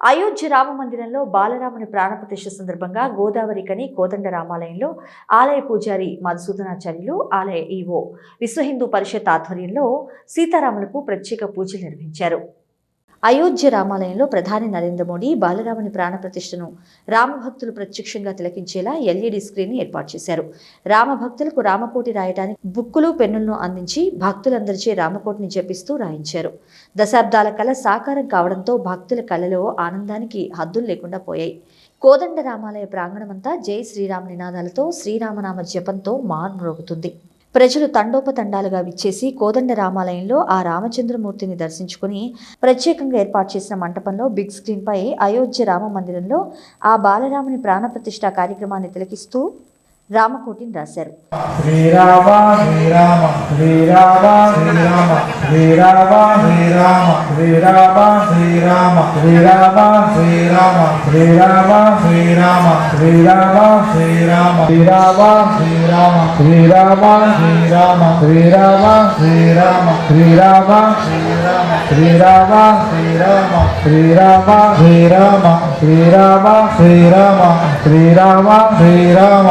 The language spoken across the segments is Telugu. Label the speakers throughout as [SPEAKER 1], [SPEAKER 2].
[SPEAKER 1] అయోధ్య రామ మందిరంలో బాలరాముని ప్రాణప్రతిష్ఠ సందర్భంగా గోదావరి కని కోదండ రామాలయంలో ఆలయ పూజారి మధుసూదనాచార్యులు ఆలయ ఈవో విశ్వ హిందూ పరిషత్ ఆధ్వర్యంలో సీతారాములకు ప్రత్యేక పూజలు నిర్వహించారు. అయోధ్య రామాలయంలో ప్రధాని నరేంద్ర మోడీ బాలరాముని ప్రాణప్రతిష్ఠను రామభక్తులు ప్రత్యక్షంగా తిలకించేలా ఎల్ఈడి స్క్రీన్ ఏర్పాటు చేశారు. రామభక్తులకు రామకోటి రాయడానికి బుక్కులు పెన్నులను అందించి భక్తులందరిచే రామకోటిని జపిస్తూ రాయించారు. దశాబ్దాల కళ సాకారం కావడంతో భక్తుల కళలో ఆనందానికి హద్దులు లేకుండా పోయాయి. కోదండ రామాలయ ప్రాంగణమంతా జై శ్రీరామ నినాదాలతో శ్రీరామనామ జపంతో మార్మరోగుతుంది. ప్రజలు తండోపతండాలుగా విచ్చేసి కోదండ రామాలయంలో ఆ రామచంద్రమూర్తిని దర్శించుకుని ప్రత్యేకంగా ఏర్పాటు చేసిన మంటపంలో బిగ్ స్క్రీన్పై అయోధ్య రామ మందిరంలో ఆ బాలరాముని ప్రాణప్రతిష్ఠ కార్యక్రమాన్ని తిలకిస్తూ రామకోటిని రాశారు
[SPEAKER 2] శ్రీరామ శ్రీరామ శ్రీరామ శ్రీరామ శ్రీరామ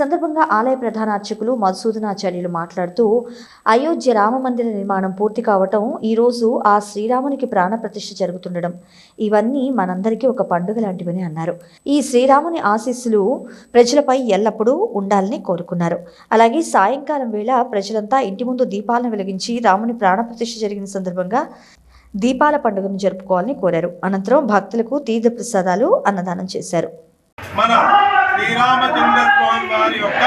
[SPEAKER 1] సందర్భంగా ఆలయ ప్రధాన అర్చకులు మధుసూదనాచార్యులు మాట్లాడుతూ అయోధ్య రామ మందిర నిర్మాణం పూర్తి కావటం ఈరోజు ఆ శ్రీరామునికి ప్రాణ ప్రతిష్ఠ జరుగుతుండడం. ఇవన్నీ మనందరికీ ఒక పండుగ లాంటివని అన్నారు. ఈ శ్రీరాముని ఆశీస్సులు ప్రజలపై ఎల్లప్పుడూ ఉండాలని కోరుకున్నారు. అలాగే సాయంకాలం వేళ ప్రజలంతా ఇంటి ముందు దీపాలను వెలిగించి రాముని ప్రాణప్రతిష్ఠ జరిగిన సందర్భంగా దీపాల పండుగను జరుపుకోవాలని కోరారు. అనంతరం భక్తులకు తీర్థ ప్రసాదాలు అన్నదానం చేశారు.
[SPEAKER 3] మన శ్రీరామచంద్ర స్వామి వారి యొక్క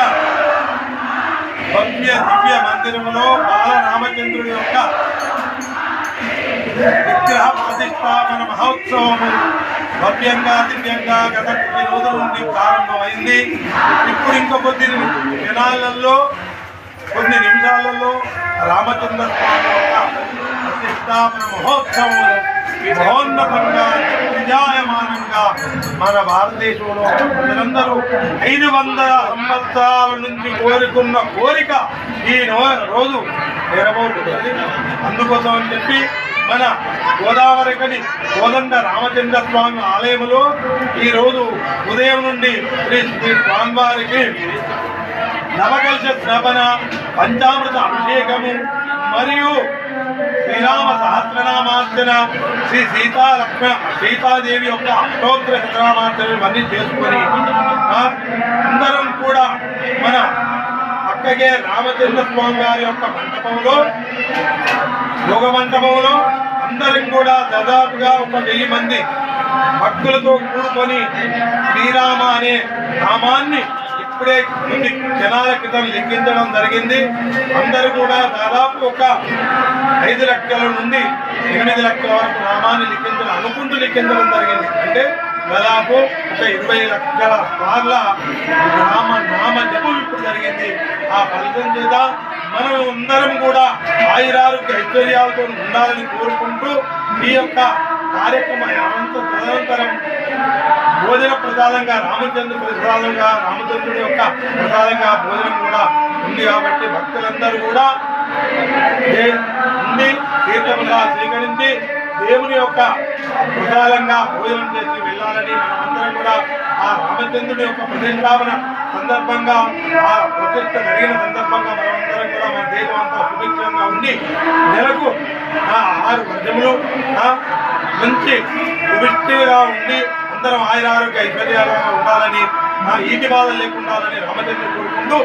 [SPEAKER 3] భవ్య దివ్య మందిరంలో బాలరామచంద్రుడి యొక్క విగ్రహ ప్రతిష్టాపన మహోత్సవము భవ్యంగా దివ్యంగా గత కొద్ది రోజుల నుండి ప్రారంభమైంది. ఇప్పుడు ఇంకో కొద్ది దినాలలో కొన్ని నిమిషాలలో రామచంద్ర స్వామి యొక్క ప్రతిష్టాపన మహోత్సవం మహోన్నతంగా విజాయమానంగా మన భారతదేశంలో ప్రజలందరూ ఐదు వందల సంవత్సరాల నుంచి కోరుకున్న కోరిక ఈ రోజు నెరవేరుతుంది. అందుకోసం అని చెప్పి మన గోదావరికని కోదండ రామచంద్ర స్వామి ఆలయంలో ఈ రోజు ఉదయం నుండి శ్రీ శ్రీ స్వామివారికి నవకలశ స్నాపన పంచామృత అభిషేకము మరియు శ్రీరామ సహస్రనామార్చన శ్రీ సీతా లక్ష్మణ సీతాదేవి యొక్క అష్టోత్తర సహస్రనామార్చన ఇవన్నీ చేసుకొని అందరం కూడా మన పక్కగే రామచంద్ర స్వామి యొక్క మంటపంలో యోగ మంటపంలో అందరం కూడా దాదాపుగా ఒక వెయ్యి మంది భక్తులతో కూడుకొని శ్రీరామ అనే నామాన్ని ఇప్పుడే కొన్ని జనాల క్రితం లెక్కించడం జరిగింది. అందరూ కూడా దాదాపు ఒక ఐదు లక్షల నుండి ఎనిమిది లక్షల వరకు నామాన్ని లిఖించడం అనుకుంటూ లిఖించడం జరిగింది. అంటే దాదాపు ఒక ఇరవై లక్షల సార్ల నామ నామ జపం ఇప్పుడు జరిగింది. ఆ ఫలితం చేత మనం అందరం కూడా ఆయురారోగ్య ఐశ్వర్యాలతో ఉండాలని కోరుకుంటూ ఈ యొక్క కార్యక్రమం అనంత తదనంతరం భోజన ప్రసాదంగా రామచంద్ర ప్రసాదంగా రామచంద్రుడి యొక్క ప్రసాదంగా భోజనం కూడా ఉంది కాబట్టి భక్తులందరూ కూడా ఏ- ఉండి తీర్థముగా స్వీకరించి దేవుని యొక్క ప్రసాదంగా భోజనం చేసి వెళ్ళాలని మనమందరం కూడా ఆ రామచంద్రుడి యొక్క ప్రతిష్టాపన సందర్భంగా ఆ ప్రతిష్ట జరిగిన సందర్భంగా మనమందరం కూడా మన దేశం అంతా సుభిక్షంగా ఉండి నెలకు ఆ ఆరు వర్గములు ఆ మంచి సుభిక్షగా ఉండి అందరం ఆయుర ఆరోగ్య ఐశ్వర్యాలుగా ఉండాలని ఈటి బాధలు లేకుండా ఉండాలని రామచంద్రుడు కోరుకుంటూ